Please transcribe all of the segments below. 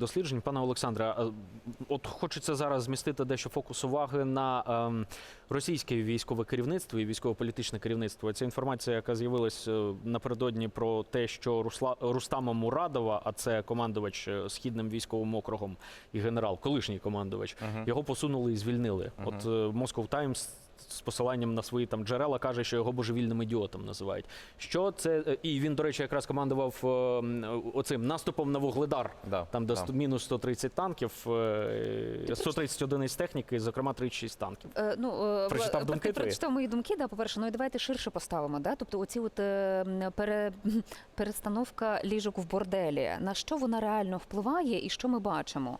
досліджень. Пане Олександре, от хочеться зараз змістити дещо фокус уваги на ем, російське військове керівництво і військово-політичне керівництво. Ця інформація, яка з'явилась е, напередодні про те, що Русла, Рустама Мурадова, а це командувач е, східним військовим округом і генерал, колишній командувач, його посунули і звільнили. От е, Moscow Times з посиланням на свої там джерела каже, що його божевільним ідіотом називають. Що це е, і він, до речі, якраз командував е, оцим наступом на вугледар. Да, Там, де да. сто- мінус 130 танків, е, 130 одиниць техніки, зокрема 36 танків. Е, Ну, е, Прочитав думки ти прочитав мої думки, да, по-перше, ну і давайте ширше поставимо. Да? Тобто оці от, е, пере, перестановка ліжок в борделі, на що вона реально впливає і що ми бачимо?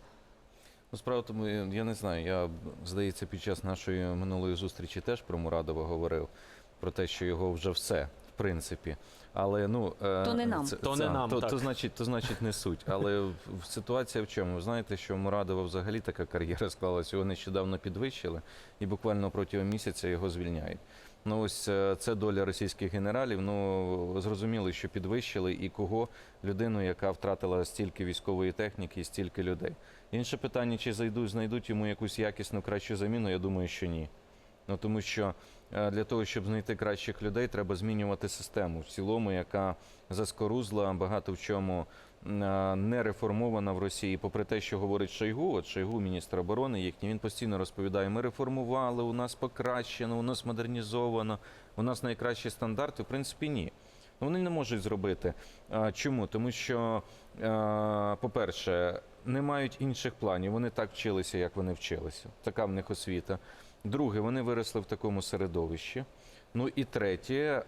Ну, справа тому, я не знаю. Я здається, під час нашої минулої зустрічі теж про Мурадова говорив про те, що його вже все, в принципі. Але ну е, То не нам. То не нам, то, так. то значить, то значить не суть. Але ситуація в чому? Ви знаєте, що Мурадова взагалі така кар'єра склалася. Його нещодавно підвищили, і буквально протягом місяця його звільняють. Ну ось е, це доля російських генералів. Ну зрозуміли, що підвищили і кого людину, яка втратила стільки військової техніки і стільки людей. Інше питання, чи зайдуть, знайдуть йому якусь якісну кращу заміну, я думаю, що ні. Ну тому що для того, щоб знайти кращих людей, треба змінювати систему в цілому, яка заскорузла, багато в чому е, не реформована в Росії. Попри те, що говорить Шойгу, от Шойгу, міністр оборони їхній, він постійно розповідає: ми реформували, у нас покращено, у нас модернізовано, у нас найкращі стандарти. В принципі, ні. Вони не можуть зробити. Чому? Тому що, е, по-перше, не мають інших планів. Вони так вчилися, як вони вчилися. Така в них освіта. Друге, вони виросли в такому середовищі. Ну і третє, е,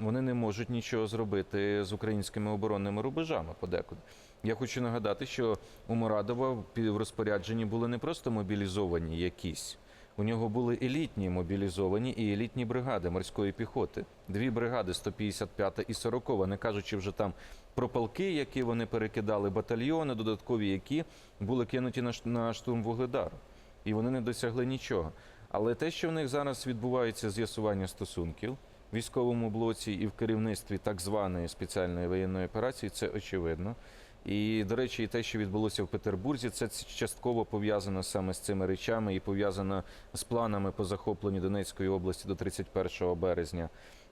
вони не можуть нічого зробити з українськими оборонними рубежами подекуди. Я хочу нагадати, що у Мурадова в розпорядженні були не просто мобілізовані якісь. У нього були елітні мобілізовані і елітні бригади морської піхоти. Дві бригади 155 і 40, не кажучи вже там про полки, які вони перекидали, батальйони додаткові, які були кинуті на штурм Вугледару. І вони не досягли нічого. Але те, що в них зараз відбувається з'ясування стосунків в військовому блоці і в керівництві так званої спеціальної воєнної операції, це очевидно. І, до речі, і те, що відбулося в Петербурзі, це частково пов'язано саме з цими речами і пов'язано з планами по захопленню Донецької області до 31 березня.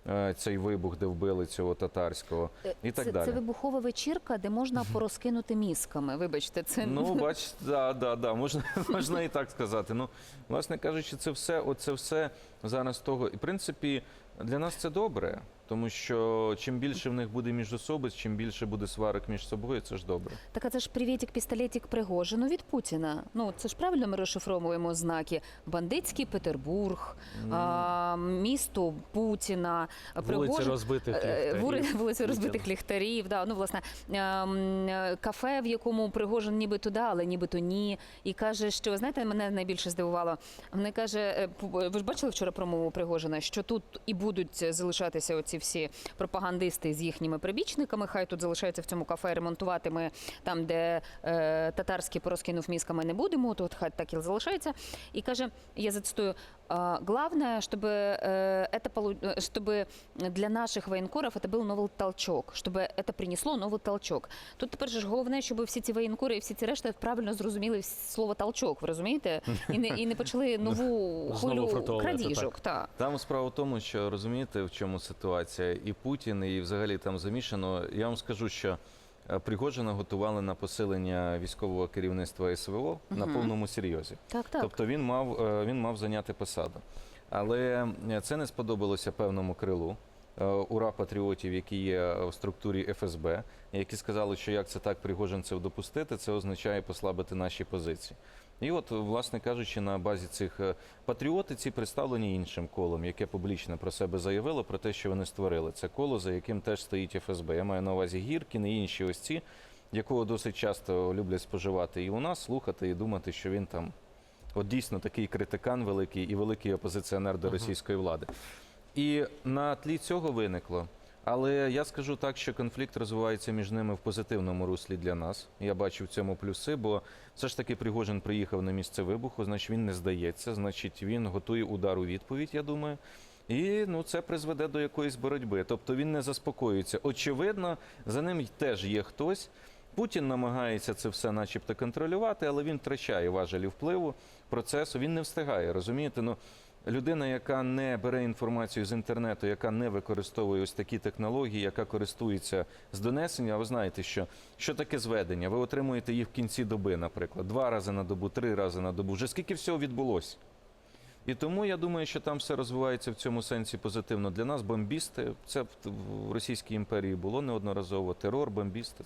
Е, Цей вибух, де вбили цього татарського, Е, і так це, далі. це вибухова вечірка, де можна порозкинути мізками. Вибачте, це Ну, бач, да, да, да, можна, можна і так сказати. Ну, власне кажучи, це все, оце все зараз того. І в принципі, для нас це добре, тому що чим більше в них буде міжособиць, чим більше буде сварок між собою, це ж добре. Так, а це ж привітик пістолетик Пригожину від Путіна. Ну це ж правильно ми розшифровуємо знаки. Бандитський Петербург, а, місто Путіна, Вулиці розбитих Е, ліхтарів. вури- вулиці розбитих ліхтарів. Да, ну власне ем, е, кафе, в якому Пригожин нібито да, але нібито ні. І каже, що ви знаєте, мене найбільше здивувало. Вони каже, е, ви ж бачили вчора промову Пригожина, що тут і будуть залишатися оці всі пропагандисти з їхніми прибічниками. Хай тут залишаються в цьому кафе ремонтувати. Ми там, де е, татарський порозкинув мізками, не будемо. Тут хай так і залишається. І каже, я зацитую. «А, Главное, чтобы э, это полу- э, чтобы для наших воєнкорів это был новий толчок, щоб это принесло новий толчок. Тут тепер же ж головне, щоб всі ці воєнкори і всі ці решта правильно зрозуміли слово толчок, ви розумієте? І не, і не почали нову Знову хвилю фрутовувати, крадіжок. Так. Там справа в тому, що розумієте, в чому ситуація, і Путін, і взагалі там замішано. Я вам скажу, що е, Пригожина готували на посилення військового керівництва СВО на повному серйозі. Так, так. Тобто він мав, е, він мав зайняти посаду. Але е, це не сподобалося певному крилу е, ура патріотів, які є в структурі ФСБ, які сказали, що як це так Пригожин це допустити, це означає послабити наші позиції. І от, власне кажучи, на базі цих е, патріоти ці представлені іншим колом, яке публічно про себе заявило про те, що вони створили. Це коло, за яким теж стоїть ФСБ. Я маю на увазі Гіркін і інші ось ці, якого досить часто люблять споживати і у нас, слухати і думати, що він там от дійсно такий критикан великий і великий опозиціонер до російської влади. І на тлі цього виникло. Але я скажу так, що конфлікт розвивається між ними в позитивному руслі для нас. Я бачу в цьому плюси, бо все ж таки Пригожин приїхав на місце вибуху, значить він не здається, значить він готує удар у відповідь, я думаю. І ну це призведе до якоїсь боротьби. Тобто він не заспокоюється. Очевидно, за ним теж є хтось, Путін намагається це все, начебто, контролювати, але він втрачає важелі впливу процесу. Він не встигає. Розумієте? Ну людина, яка не бере інформацію з інтернету, яка не використовує ось такі технології, яка користується з донесення. Ви знаєте, що, що таке зведення? Ви отримуєте їх в кінці доби, наприклад, два рази на добу, три рази на добу. Вже скільки всього відбулося? І тому я думаю, що там все розвивається в цьому сенсі позитивно для нас. Бомбісти це в Російській імперії було неодноразово. Терор, бомбісти.